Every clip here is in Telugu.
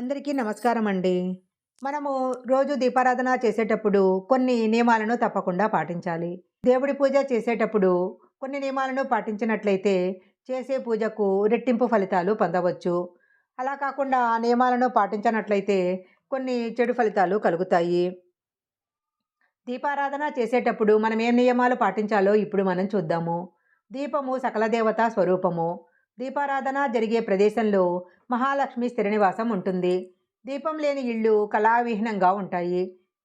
అందరికీ నమస్కారం అండి మనము రోజు దీపారాధన చేసేటప్పుడు కొన్ని నియమాలను తప్పకుండా పాటించాలి. దేవుడి పూజ చేసేటప్పుడు కొన్ని నియమాలను పాటించినట్లయితే చేసే పూజకు రెట్టింపు ఫలితాలు పొందవచ్చు. అలా కాకుండా ఆ నియమాలను పాటించినట్లయితే కొన్ని చెడు ఫలితాలు కలుగుతాయి. దీపారాధన చేసేటప్పుడు మనం ఏం నియమాలు పాటించాలో ఇప్పుడు మనం చూద్దాము. దీపము సకల దేవతా స్వరూపము. దీపారాధన జరిగే ప్రదేశంలో మహాలక్ష్మి స్థిరనివాసం ఉంటుంది. దీపం లేని ఇళ్ళు కళావిహీనంగా ఉంటాయి.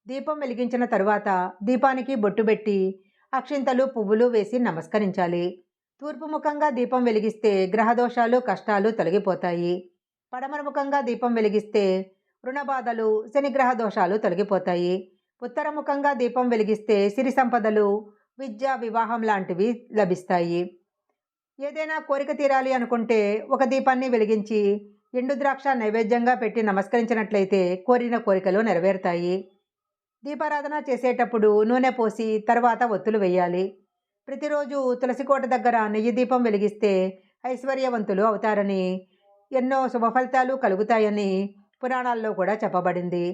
దీపం వెలిగించిన తరువాత దీపానికి బొట్టు పెట్టి అక్షింతలు పువ్వులు వేసి నమస్కరించాలి. తూర్పు ముఖంగా దీపం వెలిగిస్తే గ్రహదోషాలు కష్టాలు తొలగిపోతాయి. పడమర ముఖంగా దీపం వెలిగిస్తే రుణబాధలు శనిగ్రహ దోషాలు తొలగిపోతాయి. ఉత్తరముఖంగా దీపం వెలిగిస్తే సిరి సంపదలు విద్య వివాహం లాంటివి లభిస్తాయి. ఏదైనా కోరిక తీరాలి అనుకుంటే ఒక దీపాన్ని వెలిగించి ఎండు ద్రాక్ష నైవేద్యంగా పెట్టి నమస్కరించినట్లయితే కోరిన కోరికలు నెరవేరుతాయి. దీపారాధన చేసేటప్పుడు నూనె పోసి తర్వాత ఒత్తులు వేయాలి. ప్రతిరోజు తులసికోట దగ్గర నెయ్యి దీపం వెలిగిస్తే ఐశ్వర్యవంతులు అవుతారని ఎన్నో శుభ ఫలితాలు కలుగుతాయని పురాణాల్లో కూడా చెప్పబడింది.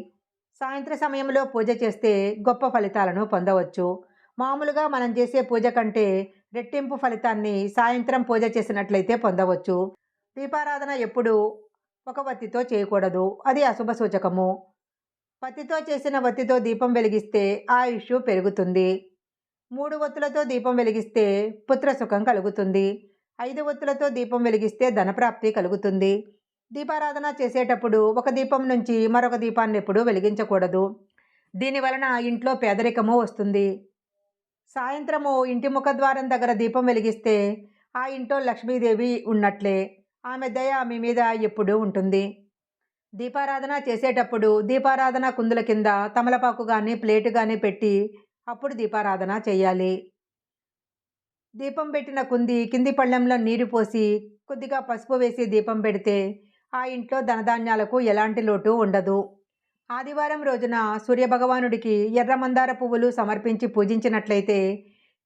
సాయంత్ర సమయంలో పూజ చేస్తే గొప్ప ఫలితాలను పొందవచ్చు. మామూలుగా మనం చేసే పూజ కంటే రెట్టింపు ఫలితాన్ని సాయంత్రం పూజ చేసినట్లయితే పొందవచ్చు. దీపారాధన ఎప్పుడు ఒక వత్తితో చేయకూడదు. అది అశుభ సూచకము. పత్తితో చేసిన వత్తితో దీపం వెలిగిస్తే ఆయుష్ పెరుగుతుంది. మూడు ఒత్తులతో దీపం వెలిగిస్తే పుత్ర సుఖం కలుగుతుంది. ఐదు ఒత్తులతో దీపం వెలిగిస్తే ధనప్రాప్తి కలుగుతుంది. దీపారాధన చేసేటప్పుడు ఒక దీపం నుంచి మరొక దీపాన్ని ఎప్పుడూ వెలిగించకూడదు. దీని వలన ఇంట్లో పేదరికము వస్తుంది. సాయంత్రము ఇంటి ముఖద్వారం దగ్గర దీపం వెలిగిస్తే ఆ ఇంట్లో లక్ష్మీదేవి ఉన్నట్లే. ఆమె దయ మీ మీద ఎప్పుడూ ఉంటుంది. దీపారాధన చేసేటప్పుడు దీపారాధన కుందుల కింద తమలపాకు కానీ ప్లేటు కానీ పెట్టి అప్పుడు దీపారాధన చేయాలి. దీపం పెట్టిన కుంది కింది పళ్ళెంలో నీరు పోసి కొద్దిగా పసుపు వేసి దీపం పెడితే ఆ ఇంట్లో ధనధాన్యాలకు ఎలాంటి లోటు ఉండదు. ఆదివారం రోజున సూర్యభగవానుడికి ఎర్ర మందార పువ్వులు సమర్పించి పూజించినట్లయితే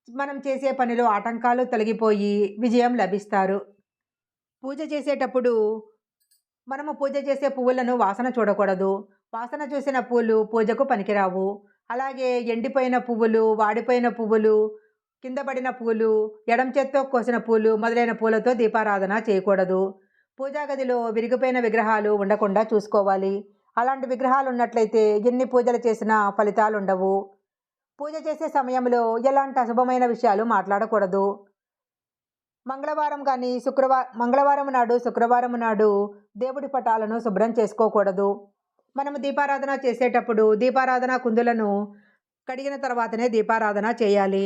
మనం చేసే పనిలో ఆటంకాలు తొలగిపోయి విజయం లభిస్తారు. పూజ చేసేటప్పుడు మనము పూజ చేసే పువ్వులను వాసన చూడకూడదు. వాసన చూసిన పూలు పూజకు పనికిరావు. అలాగే ఎండిపోయిన పువ్వులు వాడిపోయిన పువ్వులు కింద పడిన పూలు ఎడం చేత్తో కోసిన పూలు మొదలైన పూలతో దీపారాధన చేయకూడదు. పూజా గదిలో విరిగిపోయిన విగ్రహాలు ఉండకుండా చూసుకోవాలి. అలాంటి విగ్రహాలు ఉన్నట్లయితే ఎన్ని పూజలు చేసినా ఫలితాలు ఉండవు పూజ చేసే సమయంలో ఎలాంటి అశుభమైన విషయాలు మాట్లాడకూడదు. మంగళవారం కానీ శుక్రవారం మంగళవారం నాడు శుక్రవారం నాడు దేవుడి పటాలను శుభ్రం చేసుకోకూడదు. మనము దీపారాధన చేసేటప్పుడు దీపారాధన కుందులను కడిగిన తర్వాతనే దీపారాధన చేయాలి.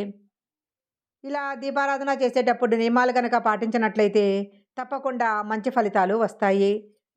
ఇలా దీపారాధన చేసేటప్పుడు నియమాలు కనుక పాటించినట్లయితే తప్పకుండా మంచి ఫలితాలు వస్తాయి.